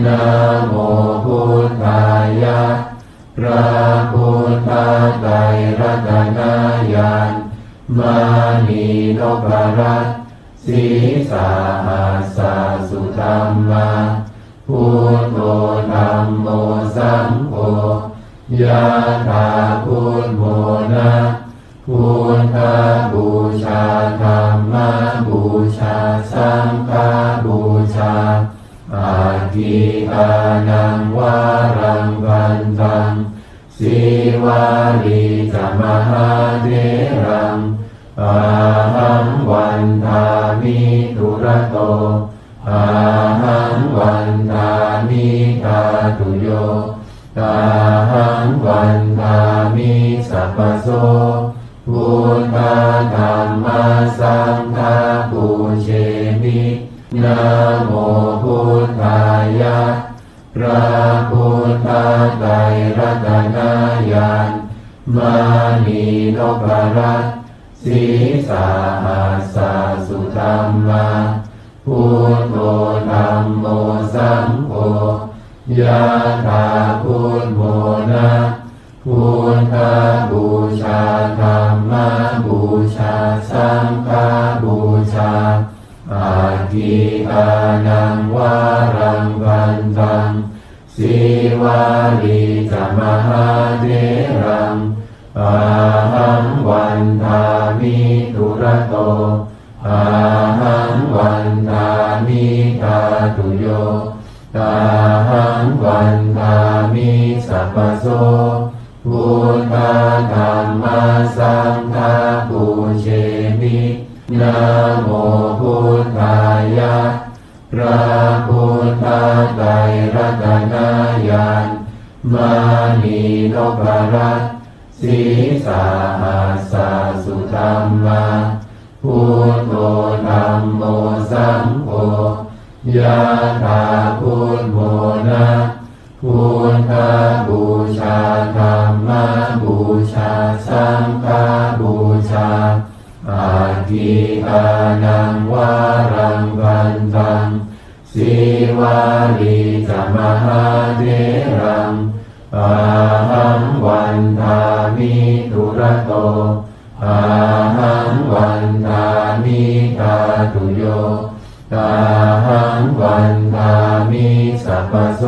นะโมพุทธายะพระพุทธไตรรัตนญาณมานีนพรัตสีสาหัสสะสุธรรมาพุทโธธรรมโมสังโฆยะถาพุทโมนะพุทธบู ทิตานังวารังวันตังสีวาลีจมหาเทรังอาหังวันทามิทุระโตอาหังวันทามิทาตุโยอาหังวันทามิสัพพโสาณมานีนพรัตสีสาหัสสะสุธรรมาพุทโธธรรมโมสังโฆยะถาพุทโมนะพุทธบูชาธรรมบูชาสังฆบูชาอาทิตานังวารังวันตัง สีวาลีจมหาเทรังอาหังวันทามิทุระโตอาหังวันทามิทาตุโยอาหังวันทามิสัพพโสพุทธธรรมสังฆปูเชมินะโมพุทธายะ พระพุทธไตรรัตนญาณมานีนพรัตสีสาหัสสะสุธรรมาพุทโธธรรมโมสังโฆยะถาพุทโมนะพุทธบูชาธรรมบูชาสังฆบูชาอาทิตานังวารังวันตัง สิวาลีจมหาเทรังอาหังวันทามิทุระโตอาหังวันทามิกาตุโยตาหังวันทามิสัพพโส